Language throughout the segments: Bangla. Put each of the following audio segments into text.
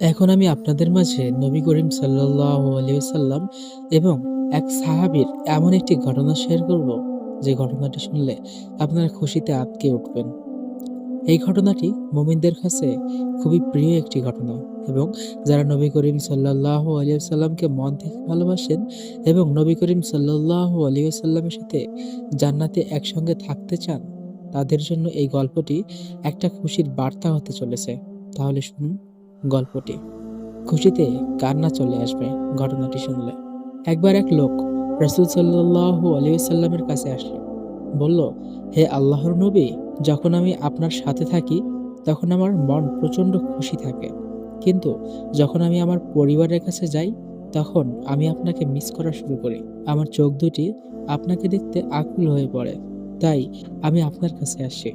এখন আমি আপনাদের মাঝে নবী করিম সাল্লাম এবং এক সাহাবীর এমন একটি ঘটনা শেয়ার করব, যে ঘটনাটি শুনলে আপনারা খুশিতে আঁতকে উঠবেন। এই ঘটনাটি মুমিনদের কাছে খুবই প্রিয় একটি ঘটনা এবং যারা নবী করিম সাল্লাল্লাহু আলাইহি সাল্লামকে মন থেকে ভালোবাসেন এবং নবী করিম সাল্লাল্লাহু আলাইহি সাল্লামের সাথে জান্নাতে একসঙ্গে থাকতে চান, তাদের জন্য এই গল্পটি একটা খুশির বার্তা হতে চলেছে। তাহলে শুনুন গল্পটি। খুশিতে কান্না চলে আসবে ঘটনাটি শুনলে। একবার এক লোক রাসূল সাল্লাল্লাহু আলাইহি সাল্লামের কাছে আসলো। বলল, হে আল্লাহর নবী, যখন আমি আপনার সাথে থাকি তখন আমার মন প্রচণ্ড খুশি থাকে। কিন্তু যখন আমি আমার পরিবারের কাছে যাই তখন আমি আপনাকে মিস করা শুরু করি। আমার চোখ দুটি আপনাকে দেখতে আকুল হয়ে পড়ে। তাই আমি আপনার কাছে আসি।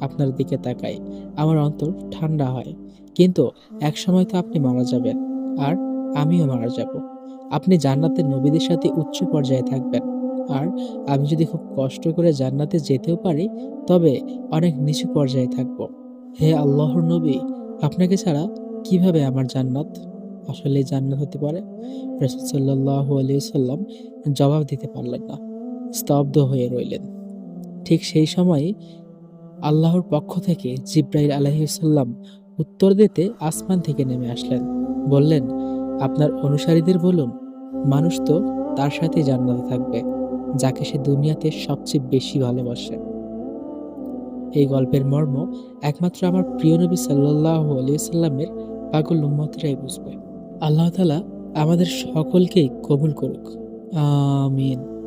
আপনার দিকে তাকাই। আমার অন্তর ঠান্ডা হয়। কিন্তু একসময় তো আপনি মারা যাবেন আর আমিও মারা যাব। আপনি জান্নাতের নবীদের সাথে উচ্চ পর্যায়ে থাকবেন। আর আমি যদি খুব কষ্ট করে জান্নাতে যেতেও পারি তবে অনেক নিচু পর্যায়ে থাকব। হে আল্লাহর নবী, আপনাকে ছাড়া কীভাবে আমার জান্নাত আসলে জান্নাত হতে পারে? রাসূল আলাইহি সাল্লাম জবাব দিতে পারলেন না। স্তব্ধ হয়ে রইলেন। ঠিক সেই সময়ই আল্লাহর পক্ষ থেকে জিবরাইল আলাইহিস সালাম উত্তর দিতে আসমান থেকে নেমে আসলেন। বললেন, আপনার অনুসারীদের বলুন, মানুষ তো তার সাথেই জান্নাতে থাকবে, যাকে সে দুনিয়াতে সবচেয়ে বেশি ভালোবাসে। এই গল্পের মর্ম একমাত্র আমার প্রিয় নবী সাল্লাল্লাহু আলাইহি সাল্লামের পাগল উম্মতরাই বুঝবে। আল্লাহ তাআলা আমাদের সকলকেই কবুল করুক। আমিন।